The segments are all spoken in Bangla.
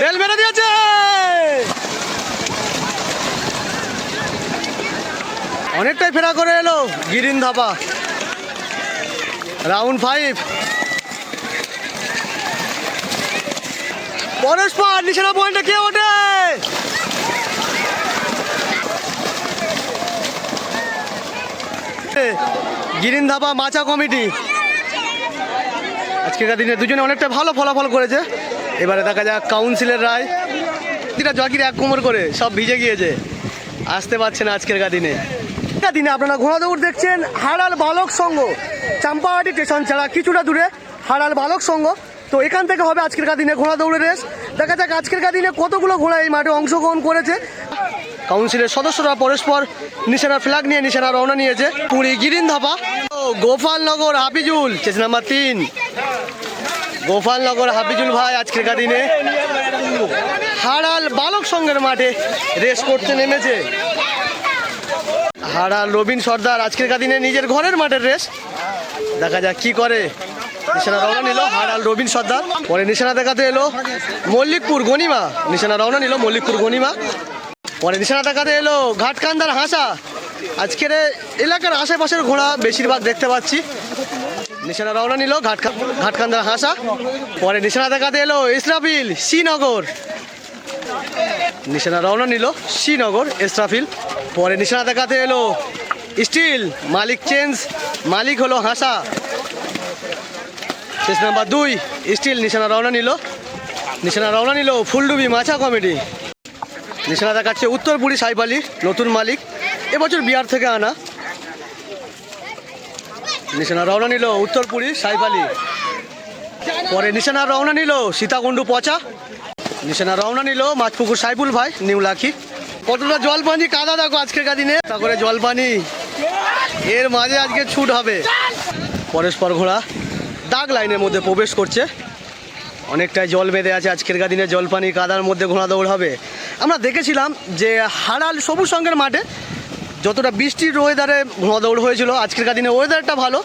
বেল মেরে দিয়েছে। অনেকটাই ফেরা করে এলো গিরিন ধাপা রাউন্ড ফাইভ। পরেশ পরস্পর নিশানা পয়েন্টে কে ওঠে? গিরিন ধাপা মাচা কমিটি। আজকের দিনে দুজনে অনেকটা ভালো ফলাফল করেছে। এবারে দেখা যাক কাউন্সিলের রায়। প্রতিটা জকির এক কোমর করে সব ভিজে গিয়েছে। আসতে পারছে না আজকের দিনে। দিনে আপনারা ঘোড়া দৌড় দেখছেন হারাল বালক সংঘ। চাম্পাহাটি স্টেশন ছাড়া কিছুটা দূরে হারাল বালক সংঘ। তো এখান থেকে হবে আজকের দিনে ঘোড়া দৌড়ের রেস। দেখা যাক আজকের দিনে কতগুলো ঘোড়া এই মাঠে অংশগ্রহণ করেছে। কাউন্সিলের সদস্যরা পরস্পর নিশানা ফ্ল্যাগ নিয়ে নিশানা রওনা নিয়েছে। পুরী গিরিন ধাপা গোপালনগর হাফিজুল চেস নাম্বার তিন। গোপালনগর হাফিজুল ভাই আজকের দিনে হারাল বালক সঙ্গের মাঠে রেস করতে নেমেছে। হারাল রবীন সর্দার আজকের দিনে নিজের ঘরের মাঠের রেস। দেখা যাক কি করে। নিশানা রওনা নিল হারাল রবিন সর্দার। পরে নিশানা দেখাতে এলো মল্লিকপুর গনিমা। নিশানা রওনা নিল মল্লিকপুর গনিমা। পরে নিশানা দেখাতে এলো ঘাটকান্দার হাসা। আজকের এলাকার আশেপাশের ঘোড়া বেশিরভাগ দেখতে পাচ্ছি। নিশানা রওনা নিল ঘাটকা ঘাটকান্দার হাসা। পরে নিশানা দেখাতে এলো ইসরাফিল, শ্রীনগর। নিশানা রওনা নিল শ্রীনগর, ইসরাফিল। পরে নিশানা দেখাতে এলো স্টিল, মালিক চেঞ্জ, মালিক হলো হাসা। শেষ নাম্বার দুই, স্টিল নিশানা রওনা নিল। নিশানা রওনা নিল ফুলডুবি মাছা কমেডি। নিশানা দেখাচ্ছে উত্তরপুরি সাইবালি নতুন মালিক। এবছর বিহার থেকে আনা। নিশানা রওনা নিল উত্তরপুরি সাইবালি পরে নিশানা রওনা নিল সীতাকুণ্ডু পচা। নিশানা রওনা নিল মাছপুকুর সাইবুল ভাই, নিউ লাখি। কতটা জল পানি কাদা দেখো আজকের দিনে? তারপরে জল পানি এর মাঝে আজকে ছুট হবে। পরস্পর ঘোড়া দাগ লাইনের মধ্যে প্রবেশ করছে। অনেকটাই জল বেঁধে আছে আজকের দিনে জলপানি কাদার মধ্যে ঘোড়া দৌড় হবে। আমরা দেখেছিলাম যে হারাল সবুজ সঙ্গের মাঠে যতটা বৃষ্টির ওয়েদারে ঘোড়া দৌড় হয়েছিল আজকের দিনে ওয়েদারটা ভালো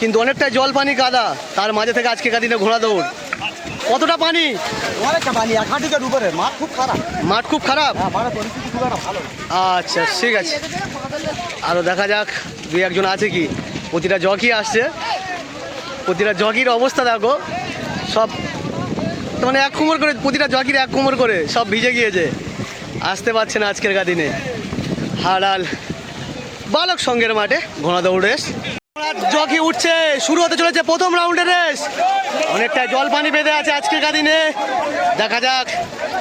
কিন্তু অনেকটা জল পানি কাদা তার মাঝে থেকে আজকের দিনে ঘোড়া দৌড় কতটা পানি? অনেকটা পানি এক হাঁটিকের উপরে মাঠ খুব খারাপ। মাঠ খুব খারাপ? হ্যাঁ আচ্ছা ঠিক আছে। আরও দেখা যাক দুই একজন আছে কি? প্রতিটা জকি আসছে। প্রতিটা জকির অবস্থা দেখো। সব মানে এক কোমর করে প্রতিটা জকির এক কোমর করে সব ভিজে গিয়েছে। আসতে পারছে না আজকের দিনে। হারাল বালক সঙ্গের মাঠে ঘোড়া দৌড় রেস। জকি উঠছে, শুরু হতে চলেছে প্রথম রাউন্ডের রেস। অনেকটা জল পানি বেঁধে আছে আজকের দিনে দেখা যাক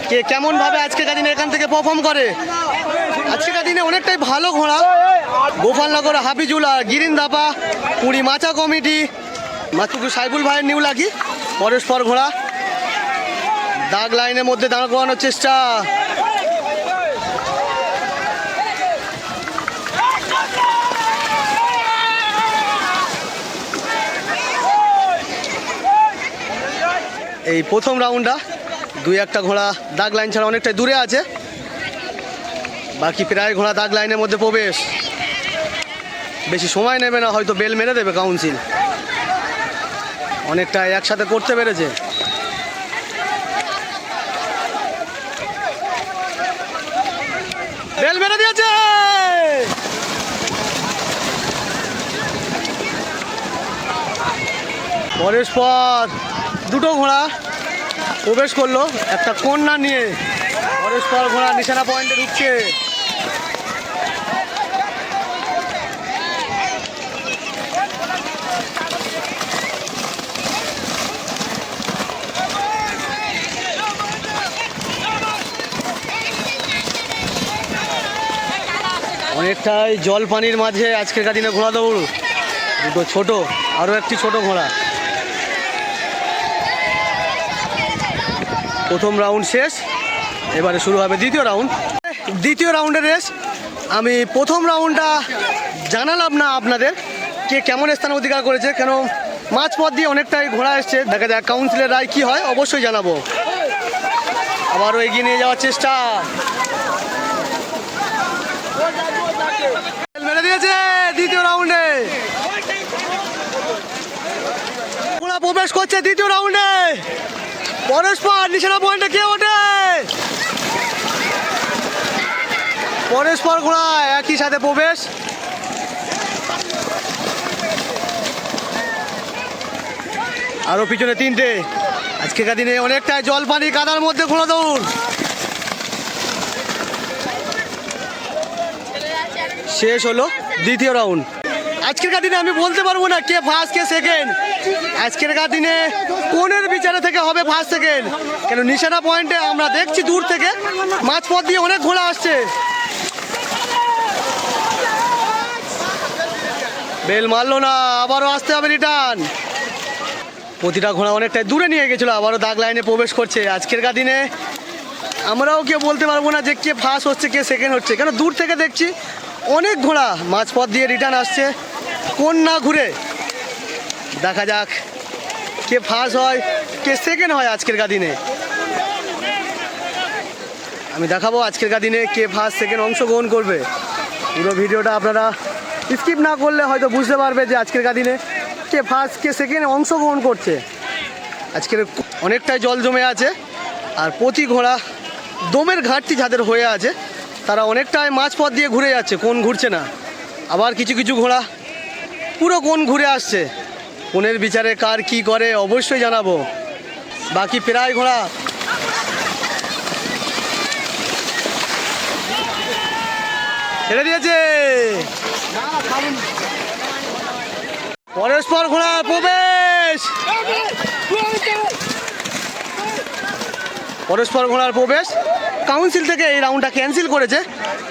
কে কেমন ভাবে আজকের দিনে এখান থেকে পারফর্ম করে। আজকের দিনে অনেকটাই ভালো ঘোড়া। গোপালনগর গিরিন দাপা, পুরী মাচা কমিটি, মাতুকু সাইবুল ভাইয়ের নিউ লাগি পরস্পর ঘোড়া। দাগ লাইনের মধ্যে দাঁড় করানোর চেষ্টা। এই প্রথম রাউন্ডটা দুই একটা ঘোড়া দাগ লাইন ছাড়া অনেকটাই দূরে আছে। বাকি প্রায় ঘোড়া দাগ লাইনের মধ্যে প্রবেশ। বেশি সময় নেবে না, হয়তো বেল মেরে দেবে কাউন্সিল। অনেকটা একসাথে করতে পেরেছে। বেল মেরে দিয়েছে! পরস্পর দুটো ঘোড়া প্রবেশ করল। একটা কন্যা নিয়ে পরস্পর ঘোড়া নিশানা পয়েন্টে ঢুকছে। অনেকটাই জল পানির মাঝে আজকের দিনে ঘোড়া দৌড় দুটো ছোট, আরও একটি ছোট ঘোড়া। প্রথম রাউন্ড শেষ। এবারে শুরু হবে দ্বিতীয় রাউন্ড। দ্বিতীয় রাউন্ডের রেস। আমি প্রথম রাউন্ডটা জানালাম না আপনাদের কে কেমন স্থান অধিকার করেছে। কেন মাঝপথ দিয়ে অনেকটাই ঘোরা এসছে। দেখা যাক কাউন্সিলের রায় কী হয়। অবশ্যই জানাব। আবারও এগিয়ে নিয়ে যাওয়ার চেষ্টা। মেরে দিয়েছে দ্বিতীয় রাউন্ডে। প্রবেশ করছে দ্বিতীয় রাউন্ডে। পরেশ পাল, নিশানা পয়েন্টে কে ওঠে পরেশ পাল ঘোড়ায়, একই সাথে প্রবেশ। আরও পিছনে তিনটে। আজকে দিনে অনেকটাই জল পানি কাদার মধ্যে ঘোড়া দৌড়। শেষ হলো দ্বিতীয় রাউন্ড। আজকেরকার দিনে আমি বলতে পারব না কে ফার্স্ট কে সেকেন্ড আজকেরকার দিনে কোনের বিচারে থেকে হবে ফার্স্ট সেকেন্ড কেন নিশানা পয়েন্টে আমরা দেখছি দূর থেকে, মাঝপথ দিয়ে অনেক ঘোড়া আসছে। বেল মারলো না, আবারও আসতে হবে রিটার্ন প্রতিটা ঘোড়া অনেকটাই দূরে নিয়ে গেছিল, আবারও দাগ লাইনে প্রবেশ করছে। আজকেরকার দিনে আমরাও কেউ বলতে পারব না যে কে ফার্স্ট হচ্ছে, কে সেকেন্ড হচ্ছে। কেন দূর থেকে দেখছি অনেক ঘোড়া মাঝপথ দিয়ে রিটার্ন আসছে। কোন না ঘুরে? দেখা যাক কে ফার্স্ট হয়, কে সেকেন্ড হয় আজকের দিনে আমি দেখাবো আজকের দিনে কে ফার্স্ট সেকেন্ড অংশগ্রহণ করবে। পুরো ভিডিওটা আপনারা স্কিপ না করলে হয়তো বুঝতে পারবে যে আজকের দিনে কে ফার্স্ট কে সেকেন্ড অংশগ্রহণ করছে। আজকের অনেকটাই জল জমে আছে আর প্রতি ঘোড়া দমের ঘাটতি যাদের হয়ে আছে, তারা অনেকটাই মাঝপথ দিয়ে ঘুরে যাচ্ছে, কোন ঘুরছে না। আবার কিছু কিছু ঘোড়া পুরো কোন ঘুরে আসছে। কোনের বিচারে কার কি করে, অবশ্যই জানাব। বাকি প্রায় ঘোড়া। ছেড়ে দিয়েছে। পরস্পর ঘোড়া প্রবেশ। পরস্পর ঘোড়ার প্রবেশ। কাউন্সিল থেকে এই রাউন্ডটা ক্যান্সেল করেছে।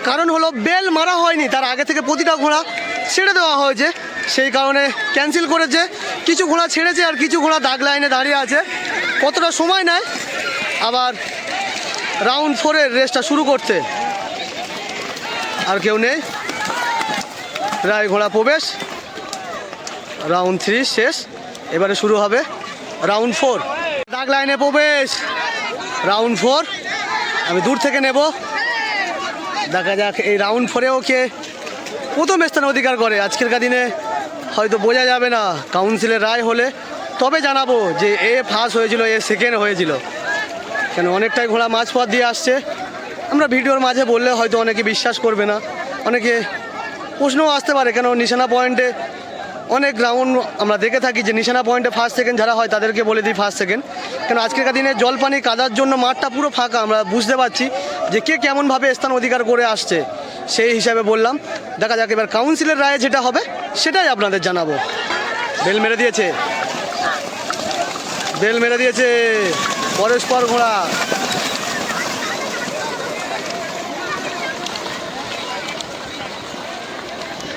কারণ হলো, বেল মারা হয়নি। তার আগে থেকে প্রতিটা ঘোড়া ছেড়ে দেওয়া হয়েছে। সেই কারণে ক্যান্সেল করেছে। কিছু ঘোড়া ছেড়েছে আর কিছু ঘোড়া দাগ লাইনে দাঁড়িয়ে আছে। কতটা সময় নেয়? আবার রাউন্ড ফোরের রেসটা শুরু করতে। আর কেউ নেই। রায় ঘোড়া প্রবেশ। রাউন্ড থ্রি শেষ। এবারে শুরু হবে রাউন্ড ফোর দাগ লাইনে প্রবেশ। রাউন্ড ফোর আমি দূর থেকে নেব। দেখা যাক এই রাউন্ড ফোরেও কে প্রথম স্থান অধিকার করে। আজকের দিনে হয়তো বোঝা যাবে না কাউন্সিলের রায় হলে। তবে জানাব যে এ ফার্স্ট হয়েছিল, এ সেকেন্ড হয়েছিল। কেন অনেকটাই ঘোড়া মাঝপথ দিয়ে আসছে। আমরা ভিডিওর মাঝে বললে হয়তো অনেকে বিশ্বাস করবে না। অনেকে প্রশ্নও আসতে পারে, কেন নিশানা পয়েন্টে অনেক রাউন্ড আমরা দেখে থাকি যে নিশানা পয়েন্টে ফার্স্ট সেকেন্ড যারা হয় তাদেরকে বলে দিই ফার্স্ট সেকেন্ড কেন আজকের দিনে জল পানি কাদার জন্য মাঠটা পুরো ফাঁকা, আমরা বুঝতে পারছি যে কে কেমনভাবে স্থান অধিকার করে আসছে। সেই হিসাবে বললাম। দেখা যাক এবার কাউন্সিলের রায়ে যেটা হবে। সেটাই আপনাদের জানাব। বেল মেরে দিয়েছে। বেল মেরে দিয়েছে পরস্পর ঘোড়া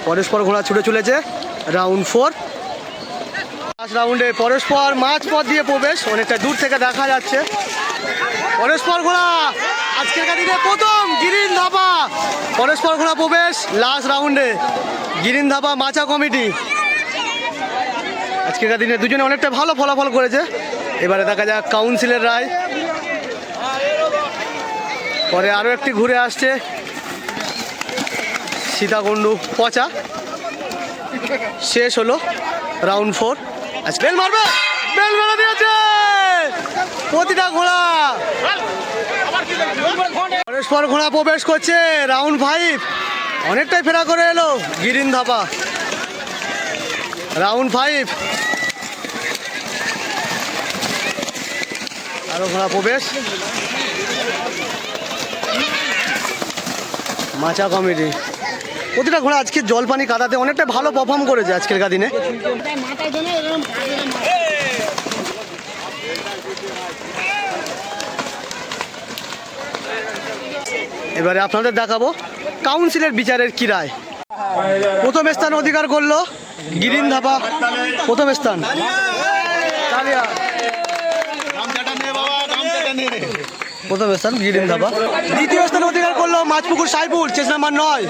পরস্পর ঘোড়া ছুটে চলেছে রাউন্ড ফোর। লাস্ট রাউন্ডে পরস্পর মাঝ পথ দিয়ে প্রবেশ, অনেকটা দূর থেকে দেখা যাচ্ছে। পরস্পর ঘোড়া আজকের দিনে প্রথম গিরিন ধাপা। পরস্পর ঘোড়া প্রবেশ লাস্ট রাউন্ডে গিরিন ধাপা মাচা কমিটি। আজকের দিনে দুজনে অনেকটা ভালো ফলাফল করেছে। এবারে দেখা যাক কাউন্সিলের রায়। পরে আরও একটি ঘুরে আসছে। সীতাকুণ্ডু পচা। শেষ হলো রাউন্ড ফোর আচ্ছা বেল মারবে। বেল মেরে দিয়েছে। প্রতিটা ঘোড়া। পরস্পর ঘোড়া প্রবেশ করছে রাউন্ড ফাইভ অনেকটাই ফেরা করে এলো গিরিন ধাপা রাউন্ড ফাইভ আরও ঘোড়া প্রবেশ। মাচা কমিটি। প্রতিটা ঘোড়া আজকে জল পানি কাদাতে অনেকটা ভালো পারফর্ম করেছে আজকের দিনে। এবারে আপনাদের দেখাবো কাউন্সিলের বিচারের কি রায়। প্রথম স্থান অধিকার করল গিরিন ধাপা। প্রথম স্থান। প্রথম স্থান গিরিন ধাপা। দ্বিতীয় স্থান অধিকার করল মাছপুকুর সাইপুর নাম্বার নয়।